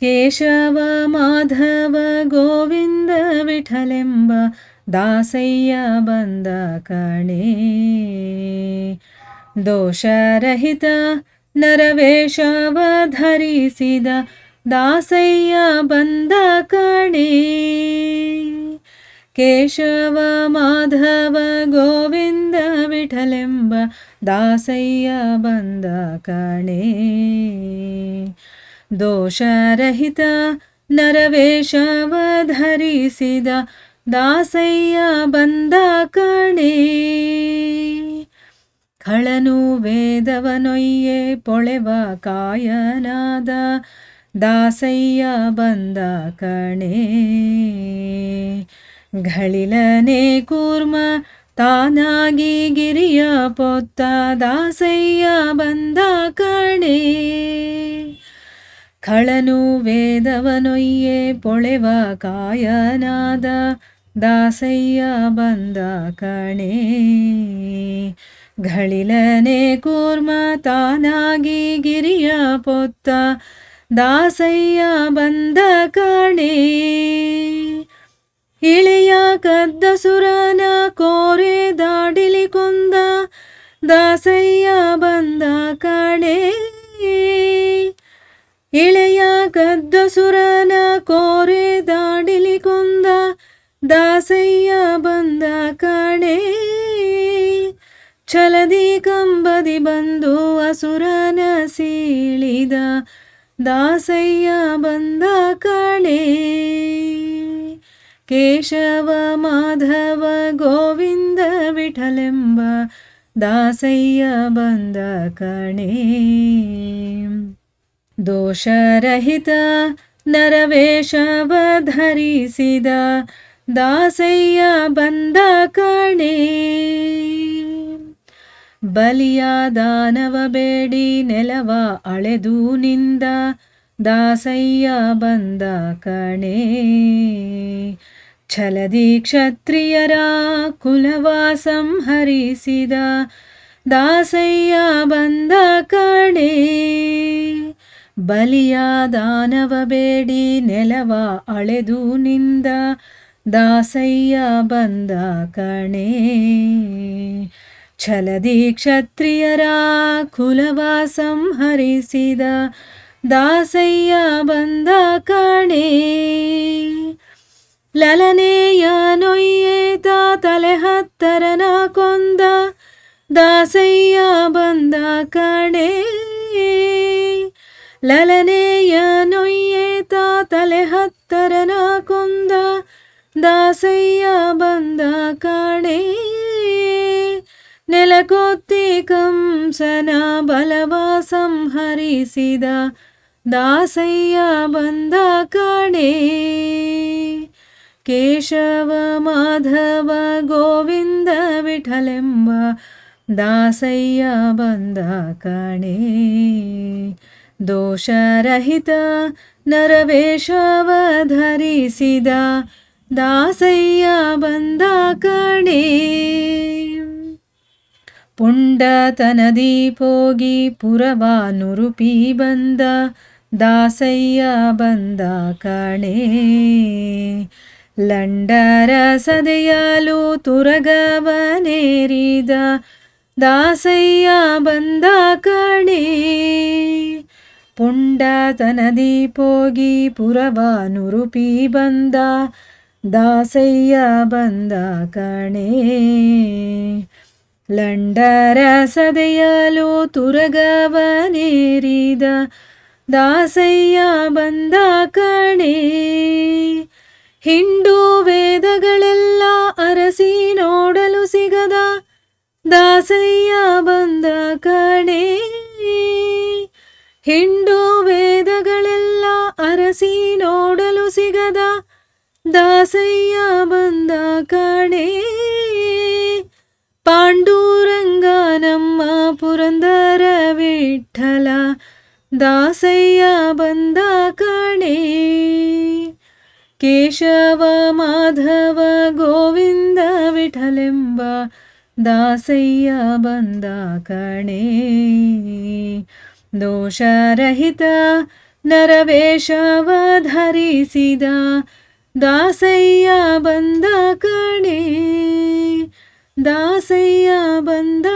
ಕೇಶವ ಮಾಧವ ಗೋವಿಂದ ವಿಠಲೆಂಬ ದಾಸಯ್ಯ ಬಂದ ದೋಷರಹಿತ ನರವೇಷವ ಧರಿಸಿದ ದಾಸಯ್ಯ ಬಂದ ಕಣೆ. ಕೇಶವ ಮಾಧವ ಗೋವಿಂದ ವಿಠಲೆಂಬ ದಾಸಯ್ಯ ಬಂದ ಕಣೆ. ದೋಷರಹಿತ ನರವೇಷವ ಧರಿಸಿದ ದಾಸಯ್ಯ ಬಂದ ಕಣೇ. ಖಳನು ವೇದವನೊಯ್ಯೆ ಪೊಳೆವ ಕಾಯನಾದ ದಾಸಯ್ಯ ಬಂದ ಕಣೆ. ಘಳಿಲನೆ ಕೂರ್ಮ ತಾನಾಗಿ ಗಿರಿಯ ಪೊತ್ತ ದಾಸಯ್ಯ ಬಂದ ಕಣೆ. ಖಳನು ವೇದವನೊಯ್ಯೆ ಪೊಳೆವ ಕಾಯನಾದ ದಾಸಯ್ಯ ಬಂದ ಕಣೆ. ಘಳಿಲನೆ ಕೂರ್ಮ ತಾನಾಗಿ ಗಿರಿಯ ಪೊತ್ತ ದಾಸಯ್ಯ ಬಂದ ಕಣೆ. ಇಳೆಯ ಕದ್ದ ಸುರನ ಕೋರೆ ದಾಡಿಲಿ ಕೊಂದ ದಾಸಯ್ಯ ಬಂದ ಕಣೆ. ಕದ್ದ ಸುರನ ಕೋರೆ ದಾಡಿಲಿ ಕೊಂದ ದಾಸಯ್ಯ ಬಂದ ಕಣೆ. ಛಲದಿ ಕಂಬದಿ ಬಂದು ಅಸುರನ ಸೀಳಿದ ದಾಸಯ್ಯ ಬಂದ ಕಣೆ. ಕೇಶವ ಮಾಧವ ಗೋವಿಂದ ವಿಠಲೆಂಬ ದಾಸಯ್ಯ ಬಂದ ಕಣೆ. ದೋಷರಹಿತ ನರವೇಶವ ಧರಿಸಿದ ದಾಸಯ್ಯ ಬಂದ ಕಣೆ. ಬಲಿಯ ದಾನವ ಬೇಡಿ ನೆಲವ ಅಳೆದು ನಿಂದ ದಾಸಯ್ಯ ಬಂದ ಕಣೆ. ಛಲದಿ ಕ್ಷತ್ರಿಯರ ಕುಲವ ಸಂಹರಿಸಿದ ದಾಸಯ್ಯ ಬಂದ ಕಣೆ. ಬಲಿಯ ದಾನವ ಬೇಡಿ ನೆಲವ ಅಳೆದು ನಿಂದ ದಾಸಯ್ಯ ಬಂದ ಕಣೆ. ಛಲದಿ ಕ್ಷತ್ರಿಯರ ಕುಲವ ಸಂಹರಿಸಿದ ದಾಸಯ್ಯ ಬಂದ ಕಣೆ. ಲಲನೆಯ ನೊಯ್ಯೇತ ತಲೆ ಹತ್ತರನ ಕೊಂದ ದಾಸಯ್ಯ ಬಂದ ಕಣೆ. ಲಲನೆಯ ನೊಯ್ಯೇತ ತಲೆ ಹತ್ತರನ ಕೊಂದ, ದಾಸಯ್ಯ ಬಂದ ಕಾಣೆ. ನೆಲಕೊತ್ತಿ ಕಂಸನ ಬಲವ ಸಂಹರಿಸಿದ ದಾಸಯ್ಯ ಬಂದ ಕಾಣೆ. ಕೇಶವ ಮಾಧವ ಗೋವಿಂದ ವಿಠಲೆಂಬ, ದಾಸಯ್ಯ ಬಂದ ಕಣೆ. ದೋಷರಹಿತ ನರವೇಷವ ಧರಿಸಿದ ದಾಸಯ್ಯ ಬಂದ ಕಣೆ. ಪುಂಡತನದಿ ಪೋಗಿ ಪುರವಾನುರುಪಿ ಬಂದ ದಾಸಯ್ಯ ಬಂದ ಕಣೆ. ಲಂಡರ ಸದೆಯಲು ತುರಗವನೇರಿದ ದಾಸಯ್ಯ ಬಂದ ಕಣೆ. ಪುಂಡತನದಿ ಪೋಗಿ ಪುರವ ನುರುಪಿ ಬಂದ, ದಾಸಯ್ಯ ಬಂದ ಕಣೆ. ಲಂಡರ ಸದೆಯಲು ತುರಗವನೇರಿದ, ದಾಸಯ್ಯ ಬಂದ ಕಣೆ. ಹಿಂಡು ವೇದಗಳೆಲ್ಲ ಅರಸಿ ನೋಡಲು ಸಿಗದ, ದಾಸಯ್ಯ ಬಂದ ಕಣೆ. ಹಿಂಡು ವೇದಗಳೆಲ್ಲ ಅರಸಿ ನೋಡಲು ಸಿಗದ ದಾಸಯ್ಯ ಬಂದ ಕಣೆ. ಪಾಂಡುರಂಗ ನಮ್ಮ ಪುರಂದರ ವಿಠಲ ದಾಸಯ್ಯ ಬಂದ ಕಣೆ. ಕೇಶವ ಮಾಧವ ಗೋವಿಂದ ವಿಠಲೆಂಬ ದಾಸಯ್ಯ ಬಂದ ಕಣೆ. ದೋಷರಹಿತ ನರವೇಷವ ಧರಿಸಿದ ದಾಸಯ್ಯ ಬಂದ ಕಣೆ ದಾಸಯ್ಯ ಬಂದ